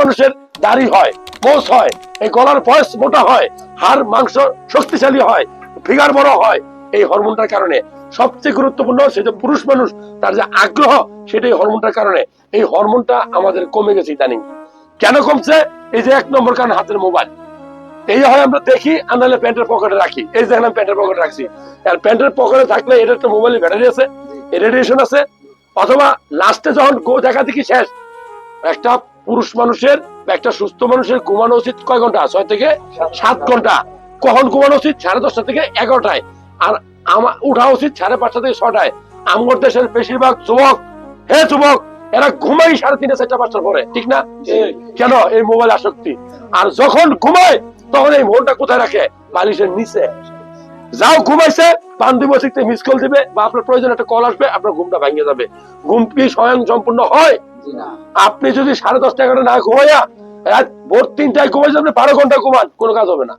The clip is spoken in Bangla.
মানুষের দাড়ি হয় মোষ হয়, এই গলার বয়স মোটা হয়, হাড়, মাংস শক্তিশালী হয়, ফিগার বড় হয়, এই হরমোনটার কারণে। সবচেয়ে গুরুত্বপূর্ণ সেটা পুরুষ মানুষ, তার যে আগ্রহ, সেটাই হরমোনটার কারণে। এই হরমোনটা আমাদের কমে গেছে ইদানিং। কেন কমছে? এই যে এক নম্বর কারণ হাতের মোবাইল। এই হয় আমরা দেখি আনালে প্যান্টের পকেটে রাখি। এই যে দেখলাম প্যান্টের পকেটে রাখছি। আর প্যান্টের পকেটে থাকলে এটা একটা মোবাইলে ব্যাটারি আছে রেডিয়েশন আছে। অথবা লাস্টে যখন গো দেখা দেখি শেষ, একটা পুরুষ মানুষের, একটা সুস্থ মানুষের ঘুমানো উচিত কয় ঘণ্টা? ছয় থেকে সাত ঘণ্টা। কখন ঘুমানো উচিত? সাড়ে দশটা থেকে এগারোটায়। আর আমার উঠা উচিত সাড়ে পাঁচটা থেকে ছটায় আমার দেশের বেশিরভাগ যুবক, হে যুবক, এরা ঘুমাই সাড়ে তিনটা, চারটা, পাঁচটার পরে। ঠিক না? কেন এই মোবাইল আসক্তি? আর যখন ঘুমায়, তখন এই মনটা কোথায় রাখে? বালিশের নিচে। যাও ঘুমাইছে পান দিব মিস কল দিবে বা আপনার প্রয়োজন একটা কল আসবে, আপনার ঘুমটা ভাঙিয়ে যাবে। ঘুম কি স্বয়ং সম্পূর্ণ হয়? আপনি যদি সাড়ে দশটা এগারোটা না ঘুমাইয়া রাত ভোর তিনটায় ঘুমাই আপনি বারো ঘণ্টা ঘুমান, কোনো কাজ হবে না।